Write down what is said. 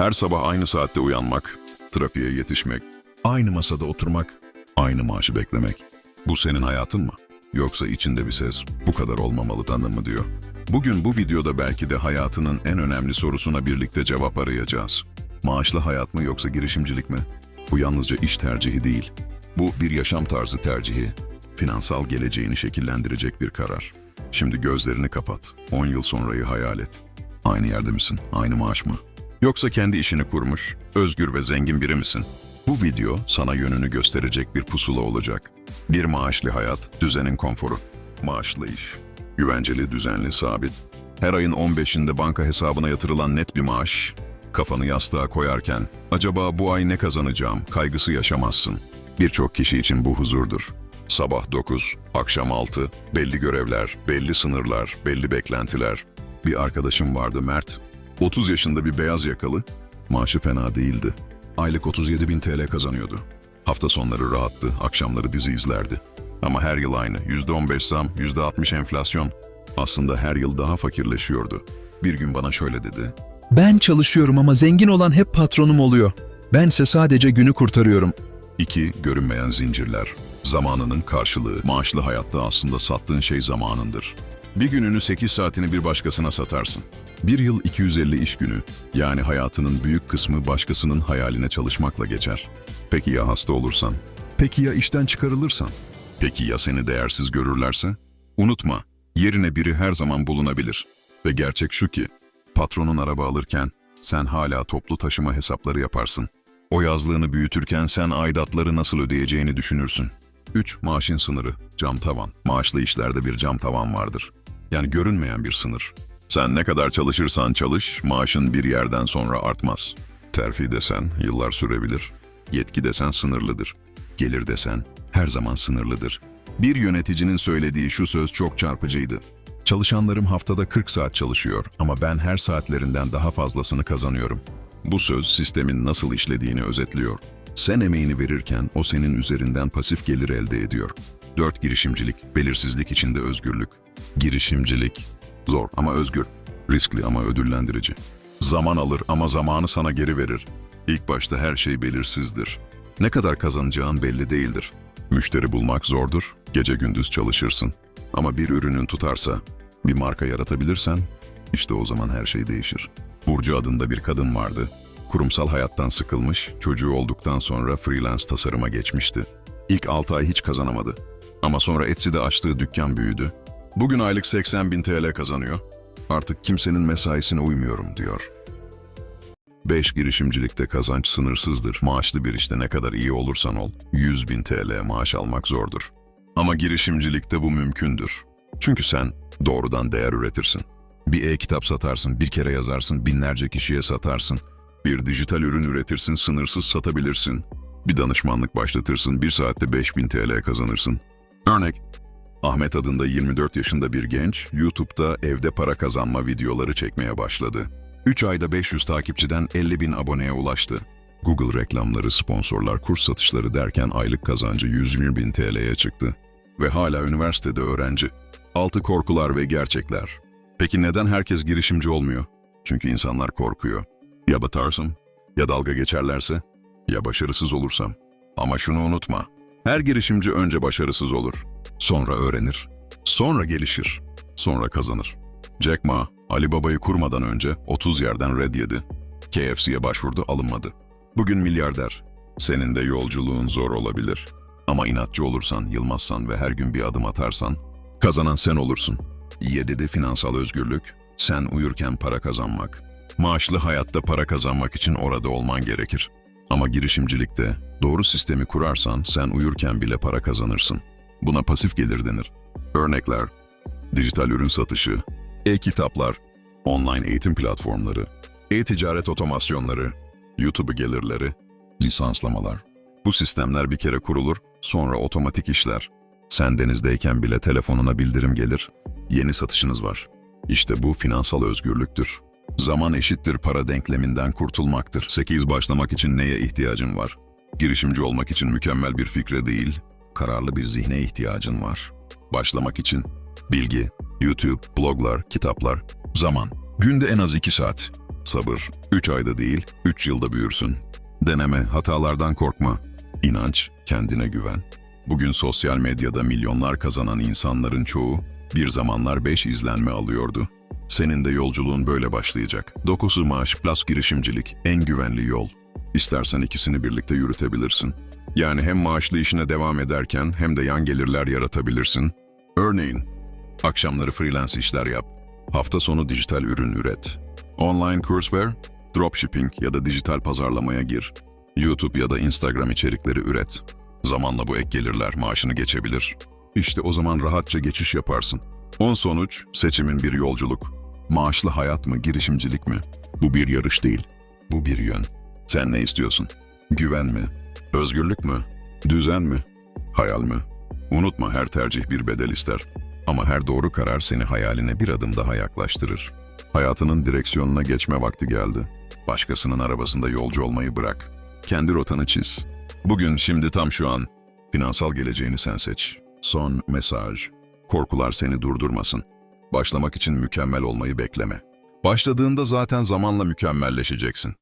Her sabah aynı saatte uyanmak, trafiğe yetişmek, aynı masada oturmak, aynı maaşı beklemek. Bu senin hayatın mı? Yoksa içinde bir ses bu kadar olmamalı tanım mı diyor. Bugün bu videoda belki de hayatının en önemli sorusuna birlikte cevap arayacağız. Maaşlı hayat mı yoksa girişimcilik mi? Bu yalnızca iş tercihi değil. Bu bir yaşam tarzı tercihi. Finansal geleceğini şekillendirecek bir karar. Şimdi gözlerini kapat. 10 yıl sonrayı hayal et. Aynı yerde misin? Aynı maaş mı? Yoksa kendi işini kurmuş, özgür ve zengin biri misin? Bu video sana yönünü gösterecek bir pusula olacak. Bir maaşlı hayat, düzenin konforu. Maaşlı iş. Güvenceli, düzenli, sabit. Her ayın 15'inde banka hesabına yatırılan net bir maaş. Kafanı yastığa koyarken, acaba bu ay ne kazanacağım kaygısı yaşamazsın. Birçok kişi için bu huzurdur. Sabah 9, akşam 6, belli görevler, belli sınırlar, belli beklentiler. Bir arkadaşım vardı Mert. 30 yaşında bir beyaz yakalı, maaşı fena değildi. Aylık 37 bin TL kazanıyordu. Hafta sonları rahattı, akşamları dizi izlerdi. Ama her yıl aynı, %15 zam, %60 enflasyon. Aslında her yıl daha fakirleşiyordu. Bir gün bana şöyle dedi. Ben çalışıyorum ama zengin olan hep patronum oluyor. Bense sadece günü kurtarıyorum. 2. Görünmeyen zincirler. Zamanının karşılığı. Maaşlı hayatta aslında sattığın şey zamanındır. Bir gününü 8 saatini bir başkasına satarsın. Bir yıl 250 iş günü, yani hayatının büyük kısmı başkasının hayaline çalışmakla geçer. Peki ya hasta olursan? Peki ya işten çıkarılırsan? Peki ya seni değersiz görürlerse? Unutma, yerine biri her zaman bulunabilir. Ve gerçek şu ki, patronun araba alırken sen hala toplu taşıma hesapları yaparsın. O yazlığını büyütürken sen aidatları nasıl ödeyeceğini düşünürsün. 3. Maaşın sınırı, cam tavan. Maaşlı işlerde bir cam tavan vardır. Yani görünmeyen bir sınır. Sen ne kadar çalışırsan çalış, maaşın bir yerden sonra artmaz. Terfi desen yıllar sürebilir. Yetki desen sınırlıdır. Gelir desen her zaman sınırlıdır. Bir yöneticinin söylediği şu söz çok çarpıcıydı. Çalışanlarım haftada 40 saat çalışıyor ama ben her saatlerinden daha fazlasını kazanıyorum. Bu söz sistemin nasıl işlediğini özetliyor. Sen emeğini verirken o senin üzerinden pasif gelir elde ediyor. 4. Girişimcilik, belirsizlik içinde özgürlük. Girişimcilik, zor ama özgür. Riskli ama ödüllendirici. Zaman alır ama zamanı sana geri verir. İlk başta her şey belirsizdir. Ne kadar kazanacağın belli değildir. Müşteri bulmak zordur, gece gündüz çalışırsın. Ama bir ürünün tutarsa, bir marka yaratabilirsen, işte o zaman her şey değişir. Burcu adında bir kadın vardı. Kurumsal hayattan sıkılmış, çocuğu olduktan sonra freelance tasarıma geçmişti. İlk 6 ay hiç kazanamadı. Ama sonra Etsy'de açtığı dükkan büyüdü. Bugün aylık 80 bin TL kazanıyor. Artık kimsenin mesaisine uymuyorum diyor. 5. Girişimcilikte kazanç sınırsızdır. Maaşlı bir işte ne kadar iyi olursan ol, 100 bin TL maaş almak zordur. Ama girişimcilikte bu mümkündür. Çünkü sen doğrudan değer üretirsin. Bir e-kitap satarsın, bir kere yazarsın, binlerce kişiye satarsın. Bir dijital ürün üretirsin, sınırsız satabilirsin. Bir danışmanlık başlatırsın, bir saatte 5000 TL kazanırsın. Örnek, Ahmet adında 24 yaşında bir genç, YouTube'da evde para kazanma videoları çekmeye başladı. 3 ayda 500 takipçiden 50 bin aboneye ulaştı. Google reklamları, sponsorlar, kurs satışları derken aylık kazancı 120 bin TL'ye çıktı. Ve hala üniversitede öğrenci. Altı korkular ve gerçekler. Peki neden herkes girişimci olmuyor? Çünkü insanlar korkuyor. Ya batarsam? Ya dalga geçerlerse? Ya başarısız olursam? Ama şunu unutma. Her girişimci önce başarısız olur. Sonra öğrenir. Sonra gelişir. Sonra kazanır. Jack Ma, Ali Baba'yı kurmadan önce 30 yerden red yedi. KFC'ye başvurdu alınmadı. Bugün milyarder. Senin de yolculuğun zor olabilir. Ama inatçı olursan, yılmazsan ve her gün bir adım atarsan, kazanan sen olursun. 7'de finansal özgürlük, sen uyurken para kazanmak. Maaşlı hayatta para kazanmak için orada olman gerekir. Ama girişimcilikte doğru sistemi kurarsan sen uyurken bile para kazanırsın. Buna pasif gelir denir. Örnekler, dijital ürün satışı, e-kitaplar, online eğitim platformları, e-ticaret otomasyonları, YouTube gelirleri, lisanslamalar. Bu sistemler bir kere kurulur, sonra otomatik işler. Sen denizdeyken bile telefonuna bildirim gelir. Yeni satışınız var. İşte bu finansal özgürlüktür. Zaman eşittir para denkleminden kurtulmaktır. 8 başlamak için neye ihtiyacın var? Girişimci olmak için mükemmel bir fikre değil, kararlı bir zihne ihtiyacın var. Başlamak için bilgi, YouTube, bloglar, kitaplar, zaman. Günde en az 2 saat. Sabır, 3 ayda değil, 3 yılda büyürsün. Deneme, hatalardan korkma. İnanç, kendine güven. Bugün sosyal medyada milyonlar kazanan insanların çoğu bir zamanlar 5 izlenme alıyordu. Senin de yolculuğun böyle başlayacak. Dokusu maaş plus girişimcilik en güvenli yol. İstersen ikisini birlikte yürütebilirsin. Yani hem maaşlı işine devam ederken hem de yan gelirler yaratabilirsin. Örneğin, akşamları freelance işler yap. Hafta sonu dijital ürün üret. Online kurs ver, dropshipping ya da dijital pazarlamaya gir. YouTube ya da Instagram içerikleri üret. Zamanla bu ek gelirler maaşını geçebilir. İşte o zaman rahatça geçiş yaparsın. On sonuç, seçimin bir yolculuk. Maaşlı hayat mı, girişimcilik mi? Bu bir yarış değil. Bu bir yön. Sen ne istiyorsun? Güven mi? Özgürlük mü? Düzen mi? Hayal mi? Unutma her tercih bir bedel ister. Ama her doğru karar seni hayaline bir adım daha yaklaştırır. Hayatının direksiyonuna geçme vakti geldi. Başkasının arabasında yolcu olmayı bırak. Kendi rotanı çiz. Bugün, şimdi tam şu an. Finansal geleceğini sen seç. Son mesaj. Korkular seni durdurmasın. Başlamak için mükemmel olmayı bekleme. Başladığında zaten zamanla mükemmelleşeceksin.